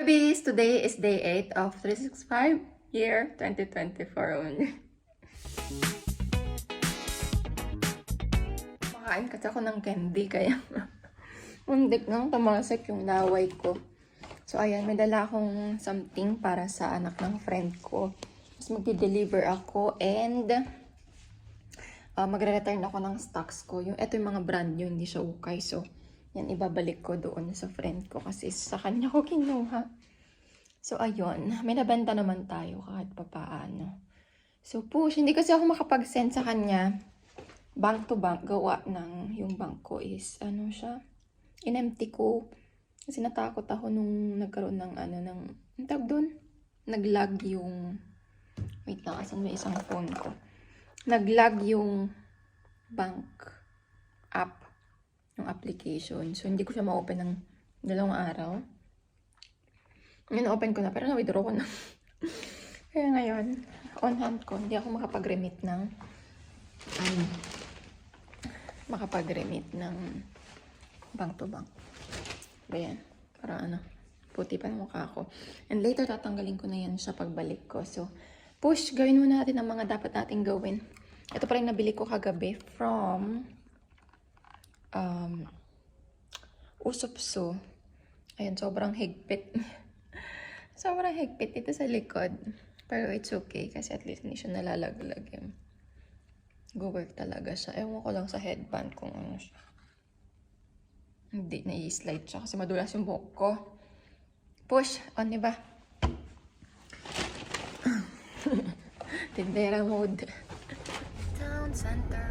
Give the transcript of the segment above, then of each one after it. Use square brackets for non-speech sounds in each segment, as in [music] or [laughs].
Babies, today is day 8 of 365 year 2024 only. Makain kasi ako ng candy kaya [laughs] mundik nang tamasik yung laway ko. So ayan, may dala akong something para sa anak ng friend ko. Mas magdi-deliver ako and uh, magre-return ako ng stocks ko. Yung, ito yung mga brand new, hindi siya ukay. So, yan, ibabalik ko doon sa friend ko kasi sa kanya ko kinuha. So, ayun. May nabenta naman tayo kahit papaano. So, push. Hindi kasi ako makapag-send sa kanya. Bank to bank. Gawa ng yung bank ko is, ano siya? In-empty ko. Kasi natakot ako nung nagkaroon ng, ano, ng, ang tawag doon? Nag-lag yung, wait lang, asan may isang phone ko? Nag-lag yung bank app, yung application. So, hindi ko siya ma-open ng dalawang araw. Ngayon, open ko na, pero na-withdraw ko na. [laughs] Kaya ngayon, on hand ko, hindi ako makapag-remit ng, um, makapag-remit ng bank to bank. Ayan, para ano, puti pa ng mukha ko. And later, tatanggalin ko na yan sa pagbalik ko. So, push, gawin muna natin ang mga dapat nating gawin. Ito pa rin nabili ko kagabi from um, Usopso. Ayan, sobrang higpit. [laughs] sobrang higpit dito sa likod. Pero it's okay kasi at least hindi siya nalalaglag yun. Go work talaga siya. Ewan ko lang sa headband kung ano siya. Hindi, na-slide siya kasi madulas yung buhok ko. Push, on, di ba? [laughs] Tindera mode. Town center.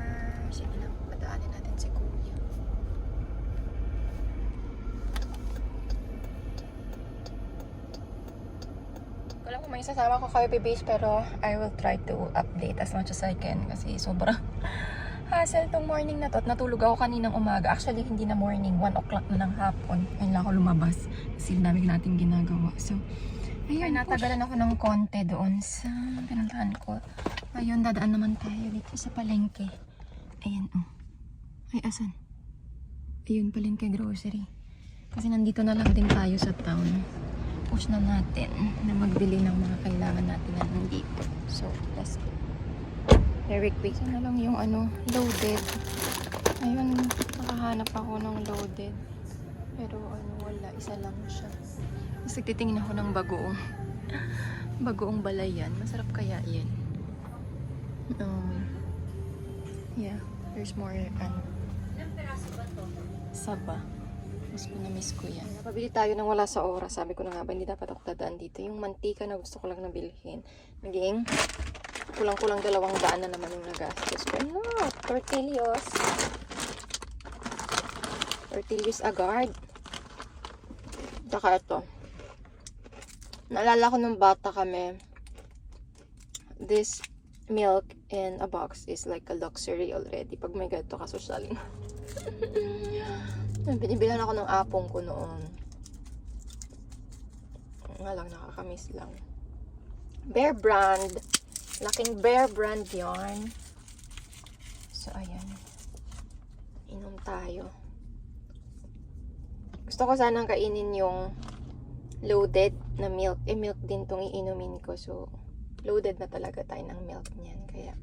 Sige lang, madaanin natin si Kuya. Lang kung may sasama ko kayo, babies, pero I will try to update as much as I can kasi sobrang [laughs] hassle tong morning na to. At natulog ako kaninang umaga. Actually, hindi na morning. 1 o'clock na ng hapon. Ayun lang ako lumabas. Kasi dami nating ginagawa. So, ayun. natagalan ako ng konti doon sa pinuntahan ko. Ayun, dadaan naman tayo dito sa palengke. Ayan, oh. Ay, asan? Ayun, palengke grocery. Kasi nandito na lang din tayo sa town. Push na natin na magbili ng mga kailangan natin na nandito. So, let's go. Very quick. Na lang yung ano, loaded. Ayun, nakahanap ako ng loaded. Pero ano, wala. Isa lang siya. Tapos nagtitingin ako ng bagoong. [laughs] bagoong balayan. Masarap kaya yan. Um, yeah, there's more, ano, Ilang peraso ba to? Saba. Mas ko na-miss ko yan. Napabili tayo ng wala sa oras. Sabi ko na nga ba, hindi dapat ako dadaan dito. Yung mantika na gusto ko lang nabilhin. Naging kulang-kulang dalawang daan na naman yung nagastos ko. Ano? Tortillos. Tortillos agad. Tsaka ito. Naalala ko nung bata kami, this milk in a box is like a luxury already. Pag may ganito ka, social [laughs] Binibilan ako ng apong ko noon. Nga lang, nakakamiss lang. Bear brand. Laking bear brand yarn. So, ayan. Inom tayo. Gusto ko sanang kainin yung loaded na milk. Eh, milk din tong iinumin ko. So, loaded na talaga tayo ng milk niyan. Kaya,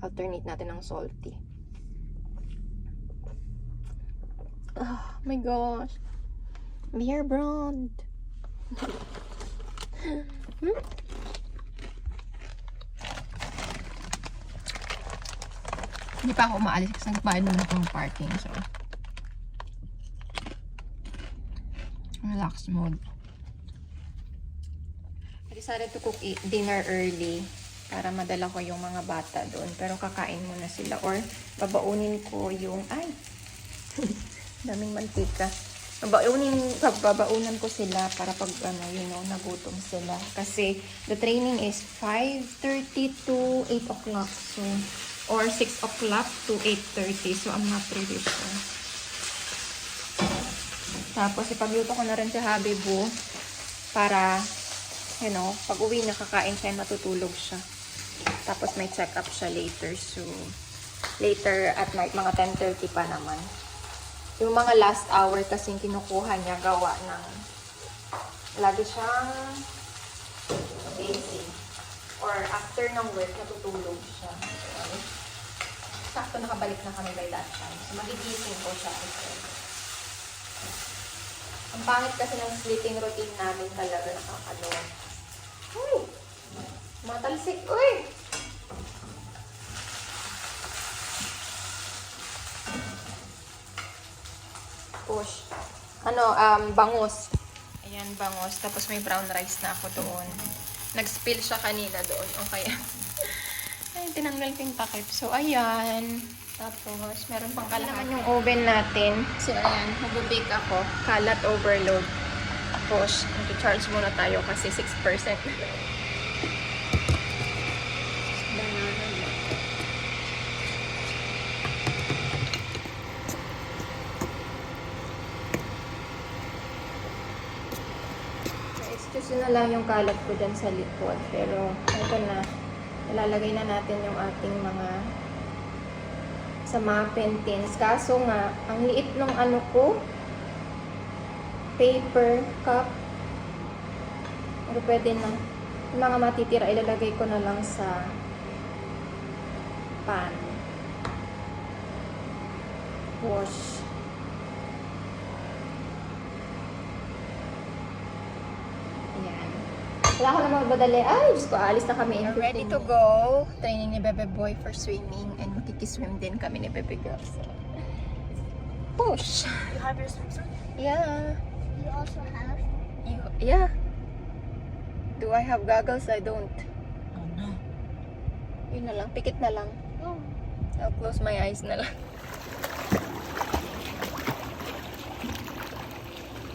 alternate natin ng salty. Oh my gosh. Beer brand. hmm? Hindi pa ako umaalis kasi nagbayad naman akong parking. So, relax mode. I decided to cook i- dinner early para madala ko yung mga bata doon. Pero kakain muna sila or babaunin ko yung... Ay! [laughs] daming mantika. Babaunin, babaunan ko sila para pag, ano, you know, nagutom sila. Kasi, the training is 5.30 to 8 o'clock. So, or 6 o'clock to 8.30. So, I'm not really sure. Tapos, ipagluto ko na rin si Habibu para, you know, pag uwi niya, kakain siya, matutulog siya. Tapos, may check-up siya later. So, later at night, mga 10.30 pa naman. Yung mga last hour kasi kinukuha niya gawa ng lagi siyang busy. Or after ng work, natutulog siya. So, sakto nakabalik na kami by that time. So, magigising ko siya. Ang pangit kasi ng sleeping routine namin talaga nakakalo. Uy! Matalsik! Uy! Push. Ano, um, bangus. Ayan, bangus. Tapos may brown rice na ako doon. Nag-spill siya kanina doon. O kaya, [laughs] ay, tinanggal ko yung takip. So, ayan. Tapos, meron pang kalahati. yung oven natin. So, ayan, mag-bake ako. Kalat overload. Tapos, nag-charge muna tayo kasi 6%. Excuse na lang yung kalat ko dyan sa likod. Pero, ito na. Ilalagay na natin yung ating mga sa muffin tins. Kaso nga, ang liit ng ano ko, paper cup. Pero pwede na. Yung mga matitira, ilalagay ko na lang sa pan. Wash. Ayan. Wala ko na magbadali. Ay, Diyos ko, alis na kami. We're ready to go. Training ni Bebe Boy for swimming and makikiswim din kami ni Bebe Girl. So, push. You have your swimsuit? Yeah. You also have? You, yeah. Do I have goggles? I don't. Oh no. Yun na lang. Pikit na lang. No. I'll close my eyes na lang.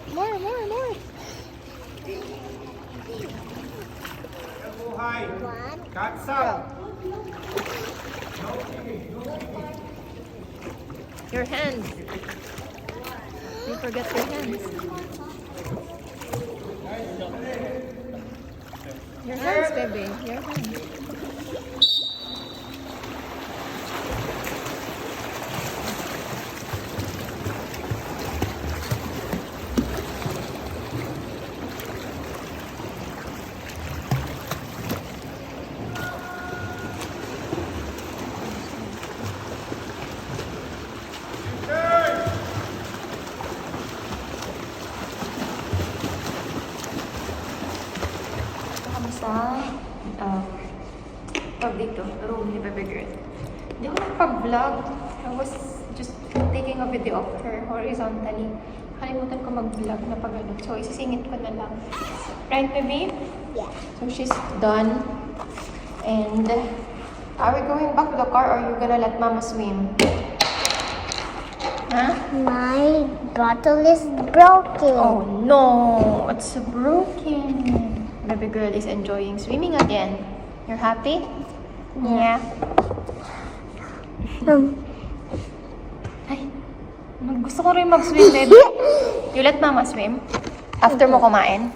More, more, more. Buhay. Katsa. Your hands. You forget your hands. Your hands, baby. Your hands. Room ni Bebe Girl. Hindi ako nagpa-vlog. I was just taking a video of her horizontally. Kalimutan ko mag-vlog na pag ano. So, isisingit ko na lang. Right, baby? Yeah. So, she's done. And, are we going back to the car or are you gonna let mama swim? Huh? My bottle is broken. Oh no, it's broken. Baby girl is enjoying swimming again. You're happy? Yeah. Um, Ay, gusto ko rin mag-swim, baby. You let mama swim? After mo kumain?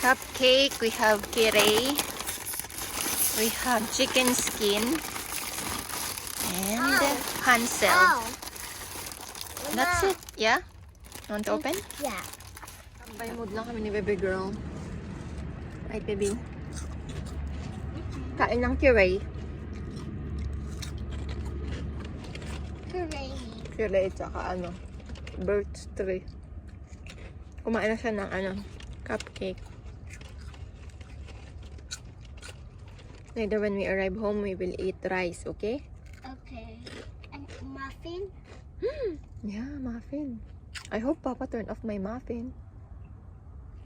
Cupcake, we have kirei. We have chicken skin. And Hansel. That's it. Yeah? Want to open? Yeah. By mood lang kami ni baby girl. Right, baby? Kain ng curry. Hooray. Curry tsaka ano, birch tree. Kumain na siya ng ano, cupcake. Later when we arrive home, we will eat rice, okay? Okay. And muffin? Yeah, muffin. I hope Papa turned off my muffin.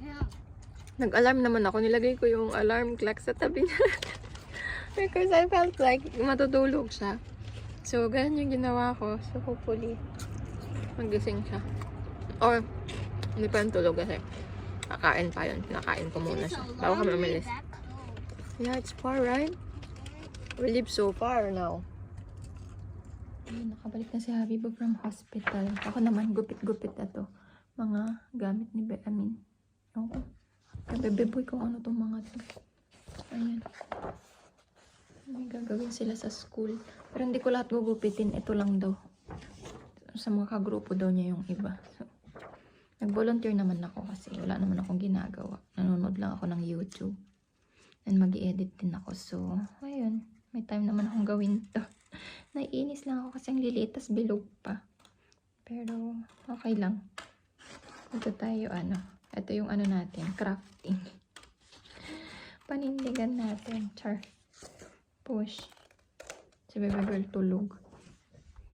Yeah. Nag-alarm naman ako. Nilagay ko yung alarm clock sa tabi niya. [laughs] Because I felt like matutulog siya. So, ganun yung ginawa ko. So, hopefully, magising siya. Or, hindi pa yung tulog kasi. Kakain pa yun. Nakain ko muna siya. Bago kami umalis. Yeah, it's far, right? We live so far now. Ayun, nakabalik na si Habibo from hospital. Ako naman, gupit-gupit na to. Mga gamit ni Be, I ewan ko. Ano tong mga to. Ayan. May gagawin sila sa school. Pero hindi ko lahat gugupitin. Ito lang daw. Sa mga kagrupo daw niya yung iba. So, Nag-volunteer naman ako kasi wala naman akong ginagawa. Nanonood lang ako ng YouTube. And mag edit din ako. So, ayun. May time naman akong gawin to. [laughs] Naiinis lang ako kasi ang liliit tas bilog pa. Pero, okay lang. Ito tayo, ano. Ito yung ano natin, crafting. [laughs] Panindigan natin. Char. Push. Si Bebe Girl tulog.